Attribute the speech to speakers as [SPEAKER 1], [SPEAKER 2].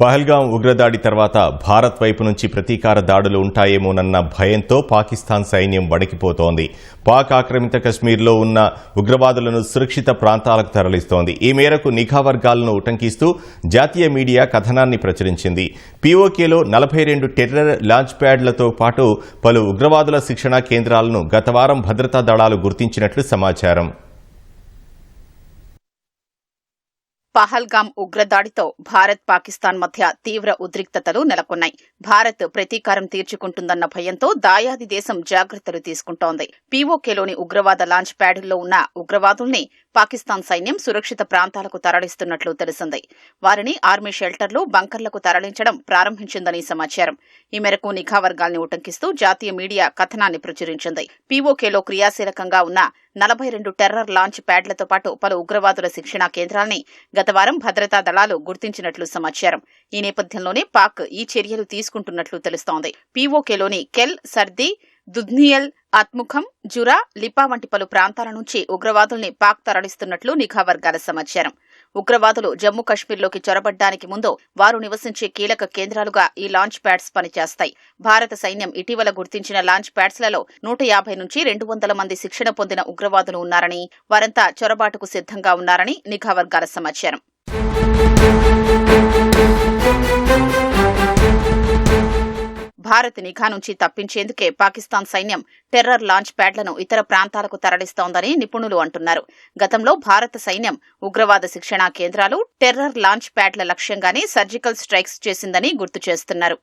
[SPEAKER 1] పహల్గాం ఉగ్రదాడి తర్వాత భారత్ వైపు నుంచి ప్రతీకార దాడులు ఉంటాయేమోనన్న భయంతో పాకిస్తాన్ సైన్యం వణికిపోతోంది. పాక్ ఆక్రమిత కశ్మీర్లో ఉన్న ఉగ్రవాదులను సురక్షిత ప్రాంతాలకు తరలిస్తోంది. ఈ మేరకు నిఘా వర్గాలను ఉటంకిస్తూ జాతీయ మీడియా కథనాన్ని ప్రచురించింది. పీఓకేలో నలభై రెండు టెర్రర్ లాంచ్ ప్యాడ్లతో పాటు పలు ఉగ్రవాదుల శిక్షణా కేంద్రాలను గత వారం భద్రతా దళాలు గుర్తించినట్లు సమాచారం.
[SPEAKER 2] పహల్గాం ఉగ్రదాడితో భారత్ పాకిస్తాన్ మధ్య తీవ్ర ఉద్రిక్తతలు నెలకొన్నాయి. భారత్ ప్రతీకారం తీర్చుకుంటుందన్న భయంతో దాయాది దేశం జాగ్రత్తలు తీసుకుంటోంది. పీఓకేలోని ఉగ్రవాద లాంచ్ ప్యాడ్లో ఉన్న ఉగ్రవాదుల్ని పాకిస్తాన్ సైన్యం సురక్షిత ప్రాంతాలకు తరలిస్తున్నట్లు తెలిసింది. వారిని ఆర్మీ షెల్టర్లు బంకర్లకు తరలించడం ప్రారంభించిందని సమాచారం. ఈ మేరకు నిఘా వర్గాల్ని ఉటంకిస్తూ జాతీయ మీడియా కథనాన్ని ప్రచురించింది. పీఓకేలో క్రియాశీలకంగా ఉన్న నలభై రెండు టెర్రర్ లాంచ్ ప్యాడ్లతో పాటు పలు ఉగ్రవాదుల శిక్షణా కేంద్రాల్ని గత వారం భద్రతా దళాలు గుర్తించినట్లు సమాచారం. ఈ నేపథ్యంలోనే పాక్ ఈ చర్యలు తీసుకుంటున్నట్లు తెలుస్తోంది. పీఓకేలోని కెల్ సర్ది దుధ్నియల్ అత్ముఖం జురా లిపా వంటి పలు ప్రాంతాల నుంచి ఉగ్రవాదుల్ని పాక్ తరలిస్తున్నట్లు నిఘా వర్గాల సమాచారం. ఉగ్రవాదులు జమ్మూ కశ్మీర్లోకి చొరబడ్డానికి ముందు వారు నివసించే కీలక కేంద్రాలుగా ఈ లాంచ్ ప్యాడ్స్ పనిచేస్తాయి. భారత సైన్యం ఇటీవల గుర్తించిన లాంచ్ ప్యాడ్స్లలో నూట యాభై నుంచి రెండు వందల మంది శిక్షణ పొందిన ఉగ్రవాదులు ఉన్నారని వారంతా చొరబాటుకు సిద్ధంగా ఉన్నారని నిఘా వర్గాల సమాచారం. భారత్ నిఘా నుంచి తప్పించేందుకే పాకిస్తాన్ సైన్యం టెర్రర్ లాంచ్ ప్యాడ్లను ఇతర ప్రాంతాలకు తరలిస్తోందని నిపుణులు అంటున్నారు. గతంలో భారత సైన్యం ఉగ్రవాద శిక్షణా కేంద్రాలు టెర్రర్ లాంచ్ ప్యాడ్ల లక్ష్యంగానే సర్జికల్ స్ట్రైక్స్ చేసిందని గుర్తు చేస్తున్నారు.